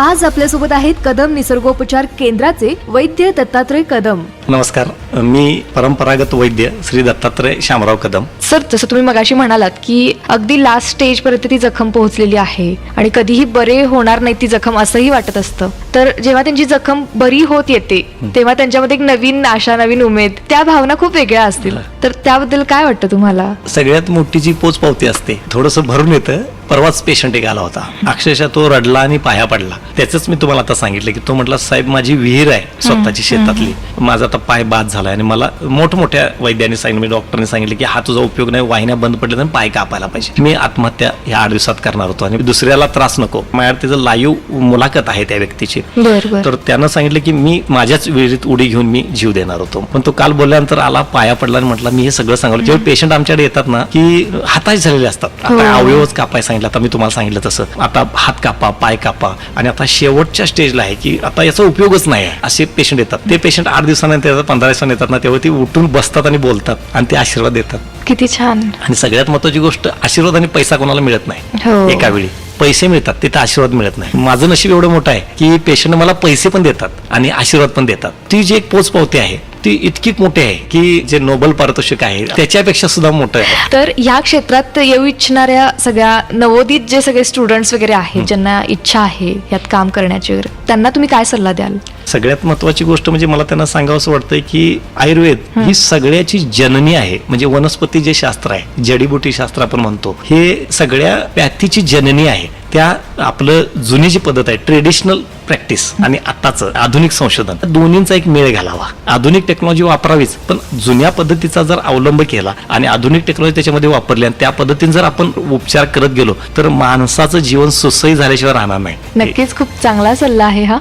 आज आपल्यासोबत आहेत कदम निसर्गोपचार केंद्राचे वैद्य दत्तात्रय कदम. नमस्कार. मी परंपरागत वैद्य श्री दत्तात्रय शामराव कदम. सर जसं तुम्ही मगाशी म्हणालात की अगदी लास्ट स्टेज पर्यंत ती जखम पोहोचलेली आहे आणि कधीही बरे होणार नाही ती जखम असंही वाटत असतं. तर जेव्हा त्यांची जखम बरी होत येते तेव्हा त्यांच्यामध्ये एक नवीन आशा नवीन उमेद त्या भावना खूप वेगळ्या असतील. तर त्याबद्दल काय वाटतं तुम्हाला? सगळ्यात मोठी जी पोचपावती असते थोडंसं भरून येतं. परवाच पेशंट एक आला होता. अक्षरशः तो रडला आणि पाया पडला. त्याचंच मी तुम्हाला आता सांगितलं की तो म्हटला साहेब माझी विहीर आहे स्वतःची शेतातली. माझा आता पाय बाद झालाय. आणि मला मोठमोठ्या वैद्यांनी सांगितलं मी डॉक्टरने सांगितलं की हा तुझा उपयोग नाही वाहिन्या बंद पडल्या तर पाय कापायला पाहिजे. मी आत्महत्या ह्या आठ दिवसात करणार होतो आणि दुसऱ्याला त्रास नको. माझ्यावर त्याचं लाईव्ह मुलाखत आहे त्या व्यक्तीची. तर त्यानं सांगितलं की मी माझ्याच विहिरीत उडी घेऊन मी जीव देणार होतो. पण तो काल बोलल्यानंतर आला पाया पडला आणि म्हटलं मी हे सगळं सांगितलं जेव्हा पेशंट आमच्याकडे येतात ना की हाताश झालेले असतात. आता अवयवच कापाय सांगितलं आता मी तुम्हाला सांगितलं तसं. आता हात कापा पाय कापा. आणि आता शेवटच्या स्टेजला आहे की आता याचा उपयोगच नाही आहे. असे पेशंट येतात. ते पेशंट आठ दिवसानंतर येतात पंधरा दिवसांनी येतात ना तेव्हा ती उठून बसतात आणि बोलतात आणि ते आशीर्वाद देतात. किती छान. आणि सगळ्यात महत्वाची गोष्ट आशीर्वाद आणि पैसा कोणाला मिळत हो. नाही एका वेळी. पैसे मिळतात तिथे आशीर्वाद मिळत नाही. माझं नशीब एवढं मोठं आहे की पेशंट मला पैसे पण देतात आणि आशीर्वाद पण देतात. ती जी एक पोच पावती आहे ती इतकी मोठी आहे की जे नोबल पारितोषिक आहे त्याच्यापेक्षा सुद्धा मोठं आहे. तर ह्या क्षेत्रात येऊ इच्छिणाऱ्या सगळ्या नवोदित जे सगळे स्टुडंट्स वगैरे आहेत ज्यांना इच्छा आहे यात काम करण्याची वगैरे त्यांना तुम्ही काय सल्ला द्याल? सगळ्यात महत्वाची गोष्ट म्हणजे मला त्यांना सांगावं असं वाटतंय की आयुर्वेद ही. सगळ्याची जननी आहे. म्हणजे वनस्पती जे शास्त्र आहे जडीबुटी शास्त्र आपण म्हणतो हे सगळ्या पॅथीची जननी आहे. त्या आपलं जुनी जी पद्धत आहे ट्रेडिशनल प्रॅक्टिस आणि आताचं आधुनिक संशोधन दोन्हींचा एक मेळ घालावा. आधुनिक टेक्नॉलॉजी वापरावीच पण जुन्या पद्धतीचा जर अवलंब केला आणि आधुनिक टेक्नॉलॉजी त्याच्यामध्ये वापरली आणि त्या पद्धतीने जर आपण उपचार करत गेलो तर माणसाचं जीवन सुसही झाल्याशिवाय राहणार नाही. नक्कीच खूप चांगला सल्ला आहे हा.